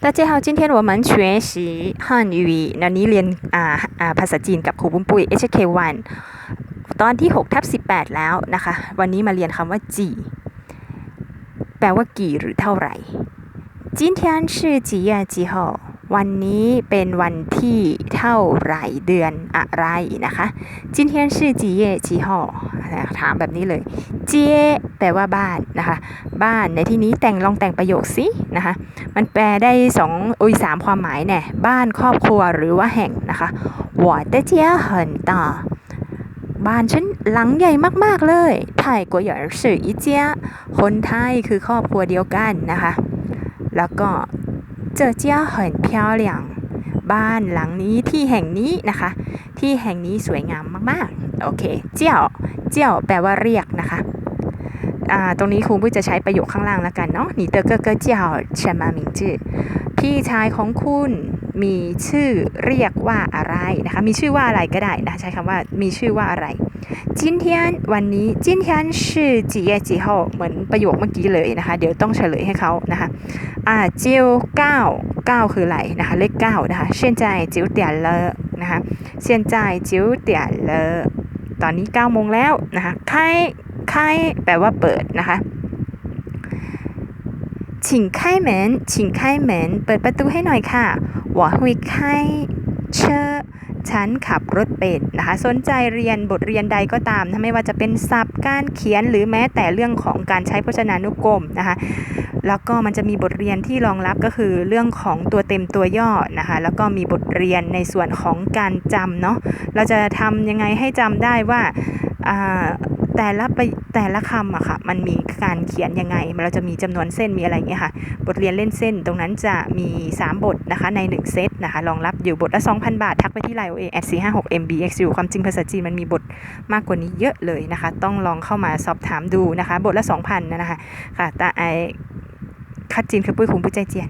大家好，今天我们学习汉语นันนี้เรียนอ่าอ่าภาษาจีนกับครูปุ้มปุ้ย HK1 ตอนที่6ทับ18 แล้วนะคะ วันนี้มาเรียนคำว่าจีแปลว่ากี่หรือเท่าไหร่今天是几月几号 วันนี้เป็นวันที่เท่าไหร่เดือนอะไรนะคะ今天是几月几号ถามแบบนี้เลย เจแปลว่าบ้านนะคะ บ้านในที่นี้แต่งลองแต่งประโยคสินะคะ มันแปลได้สองอุยสามความหมายแน่บ้านครอบครัวหรือว่าแห่งนะคะ我的家很大บ้านฉันหลังใหญ่มากๆเลยไทยกัวหยอนสื่ออีเจียคนไทยคือครอบครัวเดียวกันนะคะ แล้วก็ เจอเจ้าเหินเพียวเหลียงบ้านหลังนี้ที่แห่งนี้นะคะ ที่แห่งนี้สวยงามมากๆ โอเค เจ้าเจ้าแปลว่าเรียกนะคะตรงนี้ครูปุ้จะใช้ประโยคข้างล่างแล้วกันเนาะหนีเตอร์เกอร์เจียวเชมาหมิงจื้อพี่ชายของคุณ มีชื่อเรียกว่าอะไรนะคะ มีชื่อว่าอะไรก็ได้นะใช้คำว่ามีชื่อว่าอะไรจินเทียวันนี้จินเทียชื่อจีเยจีโฮเหมือนประโยคเมื่อกี้เลยนะคะ เดี๋ยวต้องเฉลยให้เขานะคะอ่าเจียวเก้าเก้าคืออะไรนะคะเลขเก้านะคะเชียนใจจิ๋วเตี่ยเลอนะคะเชียนใจจิ๋วเตี่ยเลอตอนนี้9โมงแล้วนะคะไข่ไข่แปลว่าเปิดนะคะ ชิงไข้เหม็นชิงไข้เหม็นเปิดประตูให้หน่อยค่ะวอหุยไข้เชอฉันขับรถเป็ดนะคะ สนใจเรียนบทเรียนใดก็ตามไม่ว่าจะเป็นศัพท์การเขียนหรือแม้แต่เรื่องของการใช้พจนานุกรมนะคะแล้วก็มันจะมีบทเรียนที่รองรับก็คือเรื่องของตัวเต็มตัวย่อนะคะ แล้วก็มีบทเรียนในส่วนของการจำเนาะเราจะทำยังไงให้จำได้ว่า แต่ละไปแต่ละคำอะค่ะ มันมีการเขียนยังไง เราจะมีจำนวนเส้นมีอะไรอย่างเงี้ยค่ะ บทเรียนเล่นเส้นตรงนั้นจะมี 3 บทนะคะ ใน 1 เซตนะคะรองรับอยู่บทละ 2,000 บาท ทักไปที่ line OA at 456 mbxu ความจริงภาษาจีนมันมีบทมากกว่านี้เยอะเลยนะคะ ต้องลองเข้ามาสอบถามดูนะคะ บทละ 2,000 นะคะ ค่ะแต่ไอคัดจีนคือปุ้ยคุงปุ้ยใจเจียน